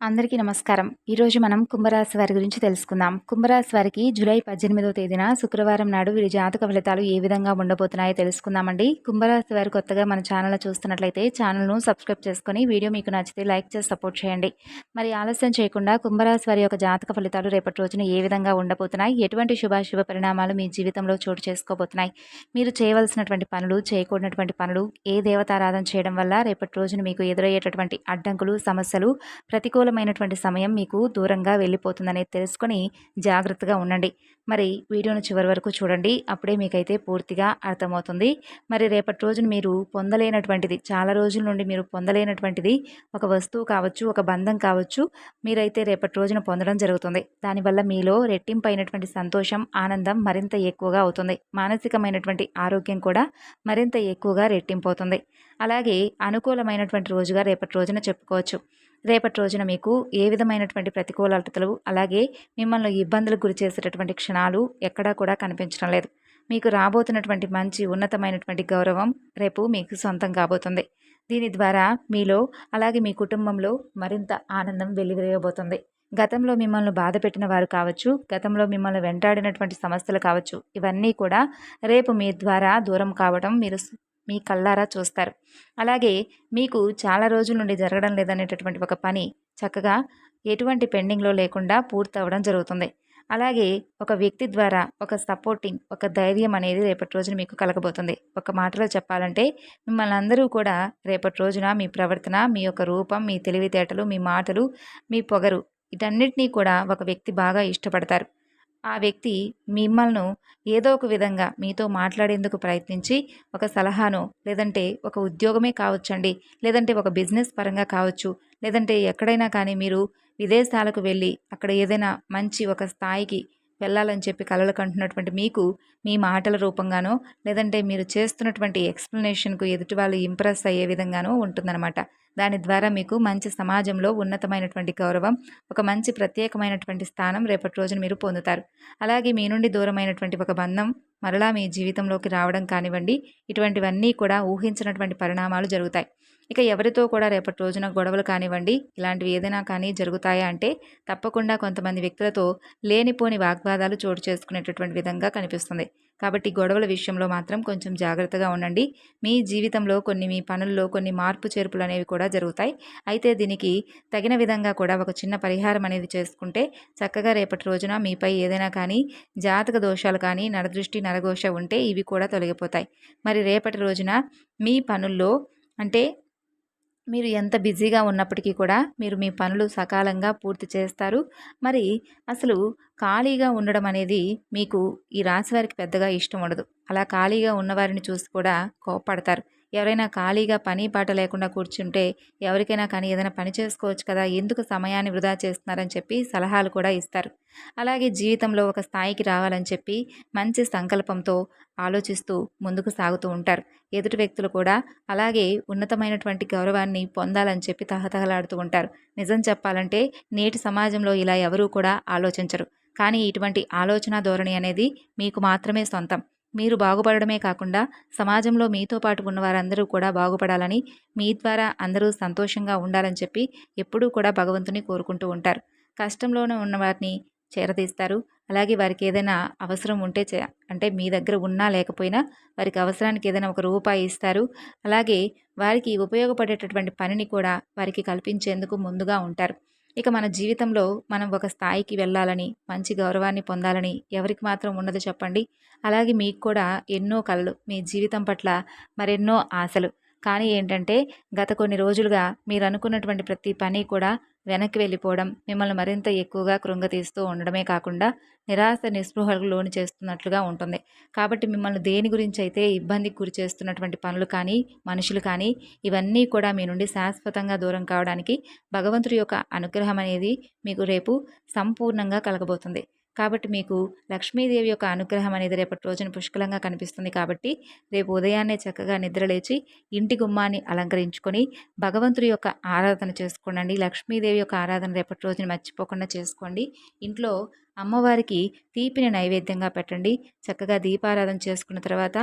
అందరికీ నమస్కారం. ఈరోజు మనం కుంభరాశి వారి గురించి తెలుసుకుందాం. కుంభరాశి వారికి జూలై పద్దెనిమిదో తేదీన శుక్రవారం నాడు వీరి జాతక ఫలితాలు ఏ విధంగా ఉండబోతున్నాయో తెలుసుకుందామండి. కుంభరాశి వారు కొత్తగా మన ఛానల్ చూస్తున్నట్లయితే ఛానల్ను సబ్స్క్రైబ్ చేసుకుని వీడియో మీకు నచ్చితే లైక్ చేసి సపోర్ట్ చేయండి. మరి ఆలస్యం చేయకుండా కుంభరాశి వారి యొక్క జాతక ఫలితాలు రేపటి రోజున ఏ విధంగా ఉండబోతున్నాయి? ఎటువంటి శుభాశుభ పరిణామాలు మీ జీవితంలో చోటు చేసుకోబోతున్నాయి? మీరు చేయవలసినటువంటి పనులు చేయకూడనటువంటి పనులు ఏ దేవతారాధన చేయడం వల్ల రేపటి రోజున మీకు ఎదురయ్యేటటువంటి అడ్డంకులు సమస్యలు ప్రతికూల అనుకూలమైనటువంటి సమయం మీకు దూరంగా వెళ్ళిపోతుందనేది తెలుసుకొని జాగ్రత్తగా ఉండండి. మరి వీడియోను చివరి వరకు చూడండి. అప్పుడే మీకైతే పూర్తిగా అర్థమవుతుంది. మరి రేపటి రోజున మీరు పొందలేనటువంటిది చాలా రోజుల నుండి మీరు పొందలేనటువంటిది ఒక వస్తువు కావచ్చు ఒక బంధం కావచ్చు మీరైతే రేపటి రోజున పొందడం జరుగుతుంది. దానివల్ల మీలో రెట్టింపైనటువంటి సంతోషం ఆనందం మరింత ఎక్కువగా అవుతుంది. మానసికమైనటువంటి ఆరోగ్యం కూడా మరింత ఎక్కువగా రెట్టింపు అవుతుంది అలాగే అనుకూలమైనటువంటి రోజుగా రేపటి రోజున చెప్పుకోవచ్చు. రేపటి రోజున మీకు ఏ విధమైనటువంటి ప్రతికూలతలు అలాగే మిమ్మల్ని ఇబ్బందులకు గురి చేసేటటువంటి క్షణాలు ఎక్కడా కూడా కనిపించడం లేదు. మీకు రాబోతున్నటువంటి మంచి ఉన్నతమైనటువంటి గౌరవం రేపు మీకు సొంతం కాబోతుంది. దీని ద్వారా మీలో అలాగే మీ కుటుంబంలో మరింత ఆనందం వెలివేయబోతుంది గతంలో మిమ్మల్ని బాధ పెట్టిన వారు కావచ్చు గతంలో మిమ్మల్ని వెంటాడినటువంటి సమస్యలు కావచ్చు ఇవన్నీ కూడా రేపు మీ ద్వారా దూరం కావడం మీరు మీ కళ్ళారా చూస్తారు. అలాగే మీకు చాలా రోజుల నుండి జరగడం లేదనేటటువంటి ఒక పని చక్కగా ఎటువంటి పెండింగ్లో లేకుండా పూర్తి అవ్వడం జరుగుతుంది. అలాగే ఒక వ్యక్తి ద్వారా ఒక సపోర్టింగ్ ఒక ధైర్యం అనేది రేపటి రోజున మీకు కలగబోతుంది. ఒక మాటలో చెప్పాలంటే మిమ్మల్ని అందరూ కూడా రేపటి రోజున మీ ప్రవర్తన మీ యొక్క రూపం మీ తెలివితేటలు మీ మాటలు మీ పొగరు వీటన్నిటినీ కూడా ఒక వ్యక్తి బాగా ఇష్టపడతారు. ఆ వ్యక్తి మిమ్మల్ని ఏదో ఒక విధంగా మీతో మాట్లాడేందుకు ప్రయత్నించి ఒక సలహాను లేదంటే ఒక ఉద్యోగమే కావచ్చండి లేదంటే ఒక బిజినెస్ పరంగా కావచ్చు లేదంటే ఎక్కడైనా కానీ మీరు విదేశాలకు వెళ్ళి అక్కడ ఏదైనా మంచి ఒక స్థాయికి వెళ్ళాలని చెప్పి కలలు కంటున్నటువంటి మీకు మీ మాటల రూపంగానో లేదంటే మీరు చేస్తున్నటువంటి ఎక్స్ప్లెనేషన్కు ఎదుటి వాళ్ళు ఇంప్రెస్ అయ్యే విధంగానో ఉంటుందన్నమాట. దాని ద్వారా మీకు మంచి సమాజంలో ఉన్నతమైనటువంటి గౌరవం ఒక మంచి ప్రత్యేకమైనటువంటి స్థానం రేపటి రోజున మీరు పొందుతారు. అలాగే మీ నుండి దూరమైనటువంటి ఒక బంధం మరలా మీ జీవితంలోకి రావడం కానివ్వండి ఇటువంటివన్నీ కూడా ఊహించినటువంటి పరిణామాలు జరుగుతాయి. ఇక ఎవరితో కూడా రేపటి రోజున గొడవలు కానివ్వండి ఇలాంటివి ఏదైనా కానీ జరుగుతాయా అంటే తప్పకుండా కొంతమంది వ్యక్తులతో లేనిపోని వాగ్వాదాలు చోటు చేసుకునేటటువంటి విధంగా కనిపిస్తుంది. కాబట్టి గొడవల విషయంలో మాత్రం కొంచెం జాగ్రత్తగా ఉండండి. మీ జీవితంలో కొన్ని మీ పనుల్లో కొన్ని మార్పు చేర్పులు అనేవి కూడా జరుగుతాయి. అయితే దీనికి తగిన విధంగా కూడా ఒక చిన్న పరిహారం అనేది చేసుకుంటే చక్కగా రేపటి రోజున మీపై ఏదైనా కానీ జాతక దోషాలు కానీ నరదృష్టి నరఘోష ఉంటే ఇవి కూడా తొలగిపోతాయి. మరి రేపటి రోజున మీ పనుల్లో అంటే మీరు ఎంత బిజీగా ఉన్నప్పటికీ కూడా మీరు మీ పనులు సకాలంగా పూర్తి చేస్తారు. మరి అసలు ఖాళీగా ఉండడం అనేది మీకు ఈ రాశి వారికి పెద్దగా ఇష్టం ఉండదు. అలా ఖాళీగా ఉన్నవారిని చూసి కూడా కోపడతారు ఎవరైనా ఖాళీగా పని పాట లేకుండా కూర్చుంటే ఎవరికైనా కానీ ఏదైనా పని చేసుకోవచ్చు కదా ఎందుకు సమయాన్ని వృధా చేస్తున్నారని చెప్పి సలహాలు కూడా ఇస్తారు. అలాగే జీవితంలో ఒక స్థాయికి రావాలని చెప్పి మంచి సంకల్పంతో ఆలోచిస్తూ ముందుకు సాగుతూ ఉంటారు. ఎదుటి వ్యక్తులు కూడా అలాగే ఉన్నతమైనటువంటి గౌరవాన్ని పొందాలని చెప్పి తహతహలాడుతూ ఉంటారు. నిజం చెప్పాలంటే నేటి సమాజంలో ఇలా ఎవరూ కూడా ఆలోచించరు. కానీ ఇటువంటి ఆలోచన ధోరణి అనేది మీకు మాత్రమే సొంతం. మీరు బాగుపడడమే కాకుండా సమాజంలో మీతో పాటు ఉన్న వారందరూ కూడా బాగుపడాలని మీ ద్వారా అందరూ సంతోషంగా ఉండాలని చెప్పి ఎప్పుడూ కూడా భగవంతుని కోరుకుంటూ ఉంటారు. కష్టంలోనే ఉన్న వారిని చేరదీస్తారు. అలాగే వారికి ఏదైనా అవసరం ఉంటే అంటే మీ దగ్గర ఉన్నా లేకపోయినా వారికి అవసరానికి ఏదైనా ఒక రూపాయి ఇస్తారు. అలాగే వారికి ఉపయోగపడేటటువంటి పనిని కూడా వారికి కల్పించేందుకు ముందుగా ఉంటారు. ఇక మన జీవితంలో మనం ఒక స్థాయికి వెళ్ళాలని మంచి గౌరవాన్ని పొందాలని ఎవరికి మాత్రం ఉండదు చెప్పండి. అలాగే మీకు కూడా ఎన్నో కళలు మీ జీవితం పట్ల మరెన్నో ఆశలు. కానీ ఏంటంటే గత కొన్ని రోజులుగా మీరు అనుకున్నటువంటి ప్రతి పని కూడా వెనక్కి వెళ్ళిపోవడం మిమ్మల్ని మరింత ఎక్కువగా కృంగతీస్తూ ఉండడమే కాకుండా నిరాశ నిస్పృహలకు లోను చేస్తున్నట్లుగా ఉంటుంది. కాబట్టి మిమ్మల్ని దేని గురించి అయితే ఇబ్బందికి గురి చేస్తున్నటువంటి పనులు కానీ మనుషులు కానీ ఇవన్నీ కూడా మీ నుండి శాశ్వతంగా దూరం కావడానికి భగవంతుడి యొక్క అనుగ్రహం అనేది మీకు రేపు సంపూర్ణంగా కలగబోతుంది. కాబట్టి మీకు లక్ష్మీదేవి యొక్క అనుగ్రహం అనేది రేపటి రోజున పుష్కలంగా కనిపిస్తుంది కాబట్టి రేపు ఉదయాన్నే చక్కగా నిద్రలేచి ఇంటి గుమ్మాన్ని అలంకరించుకొని భగవంతుడి యొక్క ఆరాధన చేసుకోండి లక్ష్మీదేవి యొక్క ఆరాధన రేపటి రోజున మర్చిపోకుండా చేసుకోండి. ఇంట్లో అమ్మవారికి తీపిని నైవేద్యంగా పెట్టండి. చక్కగా దీపారాధన చేసుకున్న తర్వాత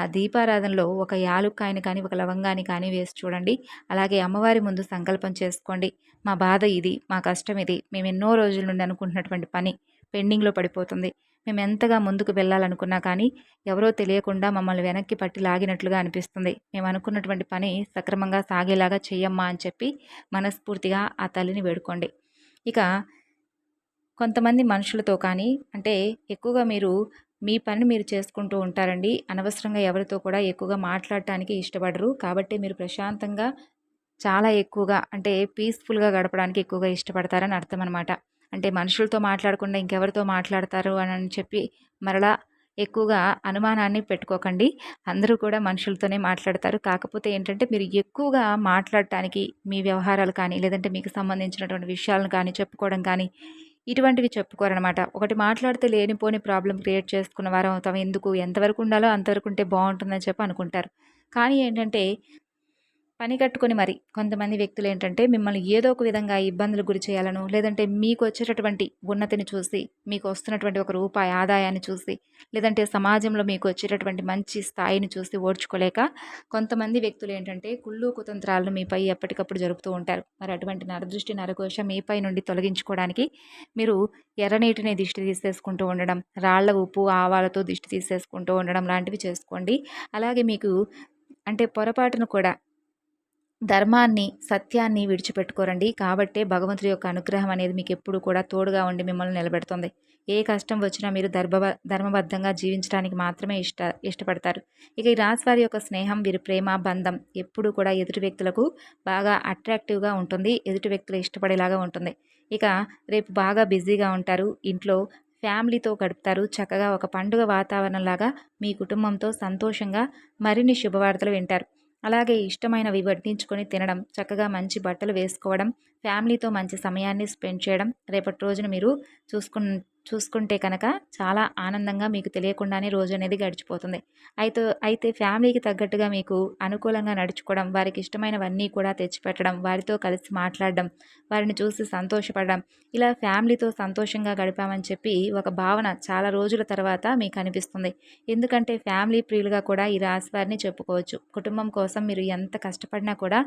ఆ దీపారాధనలో ఒక యాలుక్కాయని కానీ ఒక లవంగాన్ని కానీ వేసి చూడండి. అలాగే అమ్మవారి ముందు సంకల్పం చేసుకోండి. మా బాధ ఇది మా కష్టం ఇది మేము ఎన్నో రోజుల నుండి అనుకుంటున్నటువంటి పని. పెండింగ్లో పడిపోతుంది. మేము ఎంతగా ముందుకు వెళ్ళాలనుకున్నా కానీ ఎవరో తెలియకుండా మమ్మల్ని వెనక్కి పట్టి లాగినట్లుగా అనిపిస్తుంది. మేము అనుకున్నటువంటి పని సక్రమంగా సాగేలాగా చెయ్యమ్మా అని చెప్పి మనస్ఫూర్తిగా ఆ తల్లిని వేడుకోండి. ఇక కొంతమంది మనుషులతో కానీ అంటే ఎక్కువగా మీరు మీ పని మీరు చేసుకుంటూ ఉంటారండి. అనవసరంగా ఎవరితో కూడా ఎక్కువగా మాట్లాడటానికి ఇష్టపడరు. కాబట్టి మీరు ప్రశాంతంగా చాలా ఎక్కువగా అంటే పీస్ఫుల్గా గడపడానికి ఎక్కువగా ఇష్టపడతారని అర్థం అనమాట అంటే మనుషులతో మాట్లాడకుండా ఇంకెవరితో మాట్లాడతారు అని చెప్పి మరలా ఎక్కువగా అనుమానాన్ని పెట్టుకోకండి. అందరూ కూడా మనుషులతోనే మాట్లాడతారు. కాకపోతే ఏంటంటే మీరు ఎక్కువగా మాట్లాడటానికి మీ వ్యవహారాలు కానీ లేదంటే మీకు సంబంధించినటువంటి విషయాలను కానీ చెప్పుకోవడం కానీ ఇటువంటివి చెప్పుకోరనమాట. ఒకటి మాట్లాడితే లేనిపోని ప్రాబ్లం క్రియేట్ చేసుకున్న వారం అవుతాం. ఎందుకు? ఎంతవరకు ఉండాలో అంతవరకు ఉంటే బాగుంటుందని చెప్పి అనుకుంటారు. కానీ ఏంటంటే పని కట్టుకొని మరి కొంతమంది వ్యక్తులు ఏంటంటే మిమ్మల్ని ఏదో ఒక విధంగా ఇబ్బందులు గురి చేయాలను లేదంటే మీకు వచ్చేటటువంటి ఉన్నతిని చూసి మీకు వస్తున్నటువంటి ఒక రూపాయి ఆదాయాన్ని చూసి లేదంటే సమాజంలో మీకు వచ్చేటటువంటి మంచి స్థాయిని చూసి ఓడ్చుకోలేక కొంతమంది వ్యక్తులు ఏంటంటే కుళ్ళు కుతంత్రాలను మీపై ఎప్పటికప్పుడు జరుపుతూ ఉంటారు. మరి అటువంటి నరదృష్టి నరకోశ మీపై నుండి తొలగించుకోవడానికి మీరు ఎర్రనీటిని దిష్టి తీసేసుకుంటూ ఉండడం రాళ్ళ ఉప్పు ఆవాలతో దిష్టి తీసేసుకుంటూ ఉండడం లాంటివి చేసుకోండి. అలాగే మీకు అంటే పొరపాటును కూడా ధర్మాన్ని సత్యాన్ని విడిచిపెట్టుకోరండి. కాబట్టే భగవంతుడి యొక్క అనుగ్రహం అనేది మీకు ఎప్పుడు కూడా తోడుగా ఉండి మిమ్మల్ని నిలబెడుతుంది. ఏ కష్టం వచ్చినా మీరు ధర్మ ధర్మబద్ధంగా జీవించడానికి మాత్రమే ఇష్ట ఇష్టపడతారు. ఇక ఈ రాశి వారి యొక్క స్నేహం వీరి ప్రేమ బంధం ఎప్పుడు కూడా ఎదుటి వ్యక్తులకు బాగా అట్రాక్టివ్గా ఉంటుంది. ఎదుటి వ్యక్తులు ఇష్టపడేలాగా ఉంటుంది. ఇక రేపు బాగా బిజీగా ఉంటారు. ఇంట్లో ఫ్యామిలీతో గడుపుతారు. చక్కగా ఒక పండుగ వాతావరణంలాగా మీ కుటుంబంతో సంతోషంగా మరిన్ని శుభవార్తలు వింటారు. అలాగే ఇష్టమైనవి వడ్డించుకొని తినడం చక్కగా మంచి బట్టలు వేసుకోవడం ఫ్యామిలీతో మంచి సమయాన్ని స్పెండ్ చేయడం రేపటి రోజున మీరు చూసుకున్న చూసుకుంటే కనుక చాలా ఆనందంగా మీకు తెలియకుండానే రోజు అనేది గడిచిపోతుంది. అయితే అయితే ఫ్యామిలీకి తగ్గట్టుగా మీకు అనుకూలంగా నడుచుకోవడం వారికి ఇష్టమైనవన్నీ కూడా తెచ్చిపెట్టడం వారితో కలిసి మాట్లాడడం వారిని చూసి సంతోషపడడం ఇలా ఫ్యామిలీతో సంతోషంగా గడిపామని చెప్పి ఒక భావన చాలా రోజుల తర్వాత మీకు అనిపిస్తుంది. ఎందుకంటే ఫ్యామిలీ ప్రియులుగా కూడా ఈ రాశి వారిని చెప్పుకోవచ్చు. కుటుంబం కోసం మీరు ఎంత కష్టపడినా కూడా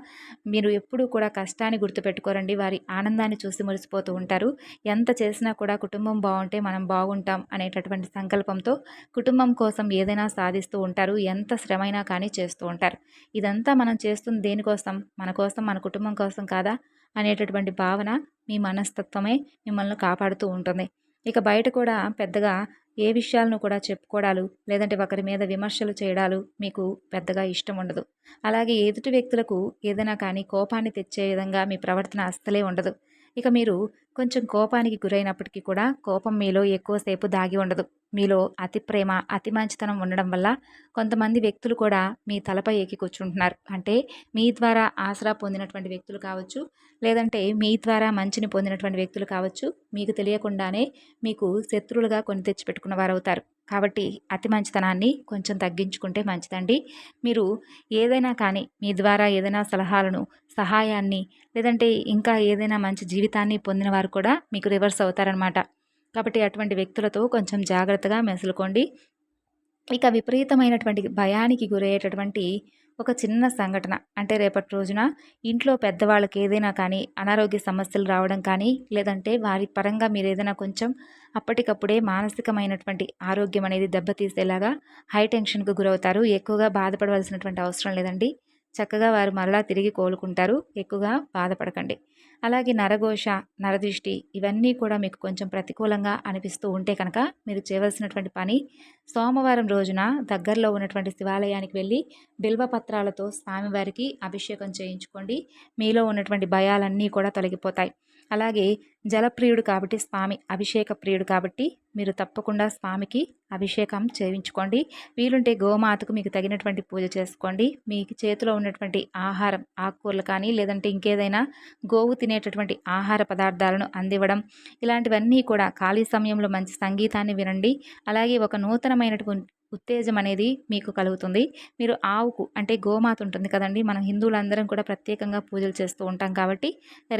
మీరు ఎప్పుడూ కూడా కష్టాన్ని గుర్తుపెట్టుకోరండి. వారి ఆనందాన్ని చూసి మురిసిపోతూ ఉంటారు. ఎంత చేసినా కూడా కుటుంబం బాగుంటుంది. ఉంటే మనం బాగుంటాం అనేటటువంటి సంకల్పంతో కుటుంబం కోసం ఏదైనా సాధిస్తూ ఉంటారు ఎంత శ్రమైనా కానీ చేస్తూ ఉంటారు. ఇదంతా మనం చేస్తుంది దేనికోసం? మన కోసం మన కుటుంబం కోసం కాదా? అనేటటువంటి భావన మీ మనస్తత్వమే మిమ్మల్ని కాపాడుతూ ఉంటుంది. ఇక బయట కూడా పెద్దగా ఏ విషయాలను కూడా చెప్పుకోవడాలు లేదంటే ఒకరి మీద విమర్శలు చేయడాలు మీకు పెద్దగా ఇష్టం ఉండదు. అలాగే ఎదుటి వ్యక్తులకు ఏదైనా కానీ కోపాన్ని తెచ్చే విధంగా మీ ప్రవర్తన అస్సలే ఉండదు. ఇక మీరు కొంచెం కోపానికి గురైనప్పటికీ కూడా కోపం మీలో ఎక్కువసేపు దాగి ఉండదు. మీలో అతి ప్రేమ అతి మంచితనం ఉండడం వల్ల కొంతమంది వ్యక్తులు కూడా మీ తలపై ఎక్కి కూర్చుంటున్నారు. అంటే మీ ద్వారా ఆసరా పొందినటువంటి వ్యక్తులు కావచ్చు లేదంటే మీ ద్వారా మంచిని పొందినటువంటి వ్యక్తులు కావచ్చు. మీకు తెలియకుండానే మీకు శత్రువులుగా కొని తెచ్చిపెట్టుకున్న వారు అవుతారు కాబట్టి అతి మంచితనాన్ని కొంచెం తగ్గించుకుంటే మంచిదండి. మీరు ఏదైనా కానీ మీ ద్వారా ఏదైనా సలహాలను సహాయాన్ని లేదంటే ఇంకా ఏదైనా మంచి జీవితాన్ని పొందిన వారు కూడా మీకు రివర్స్ అవుతారనమాట కాబట్టి అటువంటి వ్యక్తులతో కొంచెం జాగ్రత్తగా మెసులుకోండి ఇక విపరీతమైనటువంటి భయానికి గురయ్యేటటువంటి ఒక చిన్న సంఘటన. అంటే రేపటి రోజున ఇంట్లో పెద్దవాళ్ళకి ఏదైనా కానీ అనారోగ్య సమస్యలు రావడం కానీ లేదంటే వారి పరంగా మీరు ఏదైనా కొంచెం అప్పటికప్పుడే మానసికమైనటువంటి ఆరోగ్యం అనేది దెబ్బతీసేలాగా హై టెన్షన్కు గురవుతారు. ఎక్కువగా బాధపడవలసినటువంటి అవసరం లేదండి. చక్కగా వారు మరలా తిరిగి కోలుకుంటారు. ఎక్కువగా బాధపడకండి. అలాగే నరఘోష నరదృష్టి ఇవన్నీ కూడా మీకు కొంచెం ప్రతికూలంగా అనిపిస్తూ ఉంటే కనుక మీరు చేయవలసినటువంటి పని సోమవారం రోజున దగ్గరలో ఉన్నటువంటి శివాలయానికి వెళ్ళి బిల్వపత్రాలతో స్వామివారికి అభిషేకం చేయించుకోండి. మీలో ఉన్నటువంటి భయాలన్నీ కూడా తొలగిపోతాయి. అలాగే జలప్రియుడు కాబట్టి స్వామి అభిషేక ప్రియుడు కాబట్టి మీరు తప్పకుండా స్వామికి అభిషేకం చేయించుకోండి. వీలుంటే గోమాతకు మీకు తగినటువంటి పూజ చేసుకోండి. మీకు చేతిలో ఉన్నటువంటి ఆహారం ఆకుకూరలు కానీ లేదంటే ఇంకేదైనా గోవు తినేటటువంటి ఆహార పదార్థాలను అందివ్వడం ఇలాంటివన్నీ కూడా ఖాళీ సమయంలో మంచి సంగీతాన్ని వినండి. అలాగే ఒక నూతనమైనటువంటి ఉత్తేజం అనేది మీకు కలుగుతుంది. మీరు ఆవుకు అంటే గోమాత ఉంటుంది కదండి మనం హిందువులందరం కూడా ప్రత్యేకంగా పూజలు చేస్తూ ఉంటాం కాబట్టి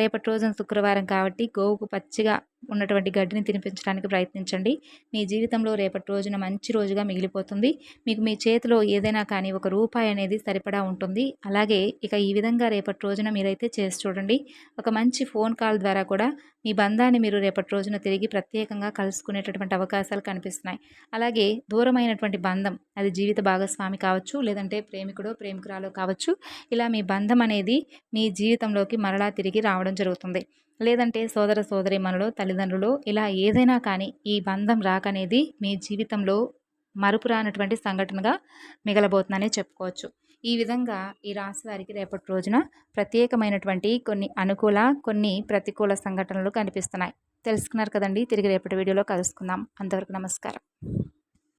రేపటి రోజున శుక్రవారం కాబట్టి గో గోవుకు పచ్చిగా ఉన్నటువంటి గడ్డిని తినిపించడానికి ప్రయత్నించండి. మీ జీవితంలో రేపటి రోజున మంచి రోజుగా మిగిలిపోతుంది. మీకు మీ చేతిలో ఏదైనా కానీ ఒక రూపాయి అనేది సరిపడా ఉంటుంది. అలాగే ఇక ఈ విధంగా రేపటి రోజున మీరైతే చేసి చూడండి. ఒక మంచి ఫోన్ కాల్ ద్వారా కూడా మీ బంధాన్ని మీరు రేపటి రోజున తిరిగి ప్రత్యేకంగా కలుసుకునేటటువంటి అవకాశాలు కనిపిస్తున్నాయి. అలాగే దూరమైనటువంటి బంధం అది జీవిత భాగస్వామి కావచ్చు లేదంటే ప్రేమికుడో ప్రేమికురాలో కావచ్చు ఇలా మీ బంధం అనేది మీ జీవితంలోకి మరలా తిరిగి రావడం జరుగుతుంది. లేదంటే సోదర సోదరి మనలో తల్లిదండ్రులు ఇలా ఏదైనా కానీ ఈ బంధం రాకనేది మీ జీవితంలో మరుపురానటువంటి సంఘటనగా మిగలబోతుందనే చెప్పుకోవచ్చు. ఈ విధంగా ఈ రాశి వారికి రేపటి రోజున ప్రత్యేకమైనటువంటి కొన్ని అనుకూల కొన్ని ప్రతికూల సంఘటనలు కనిపిస్తున్నాయి. తెలుసుకున్నారు కదండి తిరిగి రేపటి వీడియోలో కలుసుకుందాం. అంతవరకు నమస్కారం.